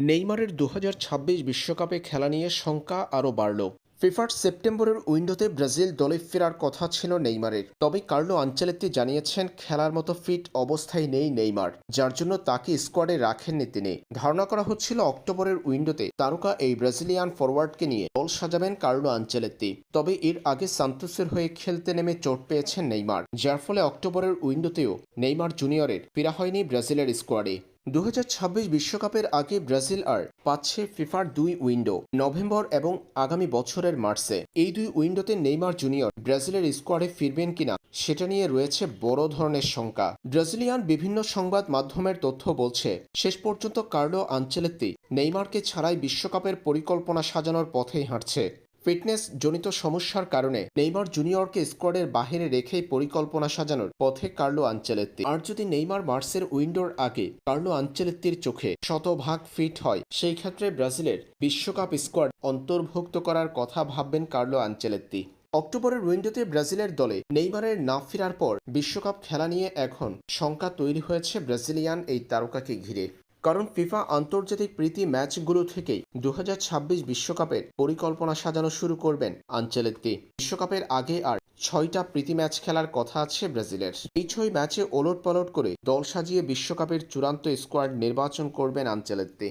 নেইমারের দু বিশ্বকাপে খেলা নিয়ে শঙ্কা আরও বাড়ল। ফিফার সেপ্টেম্বরের উইন্ডোতে ব্রাজিল দলে ফেরার কথা ছিল নেইমারের। তবে কার্লো আঞ্চলেত্তি জানিয়েছেন, খেলার মতো ফিট অবস্থায় নেই নেইমার, যার জন্য তাকে স্কোয়াডে রাখেননি তিনি। ধারণা করা হচ্ছিল, অক্টোবরের উইন্ডোতে তারকা এই ব্রাজিলিয়ান ফরওয়ার্ডকে নিয়ে দল সাজাবেন কার্লো আঞ্চলেত্তি। তবে এর আগে সান্তোসের হয়ে খেলতে নেমে চোট পেয়েছেন নেইমার, যার ফলে অক্টোবরের উইন্ডোতেও নেইমার জুনিয়রের ফেরা হয়নি ব্রাজিলের স্কোয়াডে। দু বিশ্বকাপের আগে ব্রাজিল আর পাচ্ছে ফিফার দুই উইন্ডো, নভেম্বর এবং আগামী বছরের মার্চে। এই দুই উইন্ডোতে নেইমার জুনিয়র ব্রাজিলের স্কোয়াডে ফিরবেন কিনা, সেটা নিয়ে রয়েছে বড় ধরনের শঙ্কা। ব্রাজিলিয়ান বিভিন্ন সংবাদ মাধ্যমের তথ্য বলছে, শেষ পর্যন্ত কার্লো আঞ্চেলেত্তি নেইমারকে ছাড়াই বিশ্বকাপের পরিকল্পনা সাজানোর পথেই হাঁটছে। ফিটনেস জনিত সমস্যার কারণে নেইমার জুনিয়রকে স্কোয়াডের বাহিরে রেখেই পরিকল্পনা সাজানোর পথে কার্লো আঞ্চেলেত্তি। আর যদি নেইমার মার্সের উইন্ডোর আগে কার্লো আঞ্চেলেত্তির চোখে শতভাগ ফিট হয়, সেই ক্ষেত্রে ব্রাজিলের বিশ্বকাপ স্কোয়াড অন্তর্ভুক্ত করার কথা ভাববেন কার্লো আঞ্চেলেত্তি। অক্টোবরের উইন্ডোতে ব্রাজিলের দলে নেইমারের না ফেরার পর বিশ্বকাপ খেলা নিয়ে এখন শঙ্কা তৈরি হয়েছে ব্রাজিলিয়ান এই তারকাকে ঘিরে। কারণ ফিফা আন্তর্জাতিক প্রীতি ম্যাচগুলো থেকেই দু বিশ্বকাপের পরিকল্পনা সাজানো শুরু করবেন আঞ্চলেত্তি বিশ্বকাপের আগে আর ছয়টা প্রীতি ম্যাচ খেলার কথা আছে ব্রাজিলের। এই ছয় ম্যাচে ওলট পালট করে দল সাজিয়ে বিশ্বকাপের চূড়ান্ত স্কোয়াড নির্বাচন করবেন আঞ্চলেত্তি